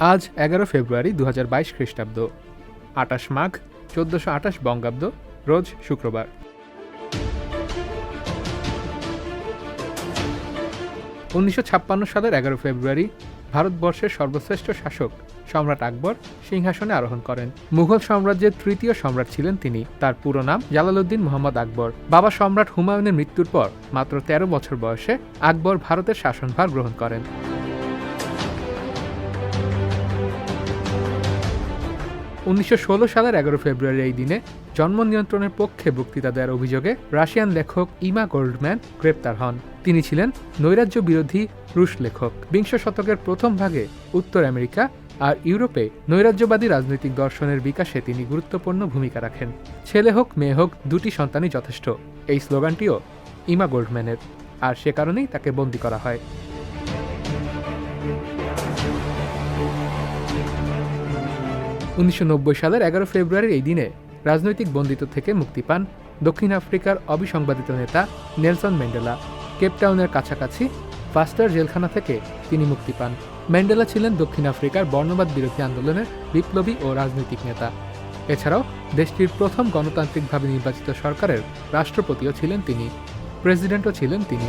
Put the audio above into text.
আজ এগারো ফেব্রুয়ারি দু হাজার বাইশ খ্রিস্টাব্দ। আটাশ মাঘ, চোদ্দশো আটাশ বঙ্গাব্দ, রোজ শুক্রবার। উনিশশো ছাপ্পান্ন সালের এগারো ফেব্রুয়ারি ভারতবর্ষের সর্বশ্রেষ্ঠ শাসক সম্রাট আকবর সিংহাসনে আরোহণ করেন। মুঘল সাম্রাজ্যের তৃতীয় সম্রাট ছিলেন তিনি। তার পুরো নাম জালালউদ্দিন মোহাম্মদ আকবর। বাবা সম্রাট হুমায়ুনের মৃত্যুর পর মাত্র তেরো বছর বয়সে আকবর ভারতের শাসনভার গ্রহণ করেন। উনিশশো ষোলো সালের এগারো ফেব্রুয়ারি এই দিনে জন্ম নিয়ন্ত্রণের পক্ষে বক্তৃতা দেওয়ার অভিযোগে রাশিয়ান লেখক ইমা গোল্ডম্যান গ্রেপ্তার হন। তিনি ছিলেন নৈরাজ্য বিরোধী রুশ লেখক। বিংশ শতকের প্রথম ভাগে উত্তর আমেরিকা আর ইউরোপে নৈরাজ্যবাদী রাজনৈতিক দর্শনের বিকাশে তিনি গুরুত্বপূর্ণ ভূমিকা রাখেন। ছেলে হোক, মেয়ে হোক, দুটি সন্তানই যথেষ্ট। এই স্লোগানটিও ইমা গোল্ডম্যানের। আর সে কারণেই তাকে বন্দী করা হয়। উনিশশো নব্বই সালের এগারো ফেব্রুয়ারির এই দিনে রাজনৈতিক বন্দিত্ব থেকে মুক্তি পান দক্ষিণ আফ্রিকার অবিসংবাদিত নেতা নেলসন ম্যান্ডেলা। কেপটাউনের কাছাকাছি ফাস্টার জেলখানা থেকে তিনি মুক্তি পান। ম্যান্ডেলা ছিলেন দক্ষিণ আফ্রিকার বর্ণবাদ বিরোধী আন্দোলনের বিপ্লবী ও রাজনৈতিক নেতা। এছাড়াও দেশটির প্রথম গণতান্ত্রিকভাবে নির্বাচিত সরকারের রাষ্ট্রপতিও ছিলেন তিনি। প্রেসিডেন্টও ছিলেন তিনি।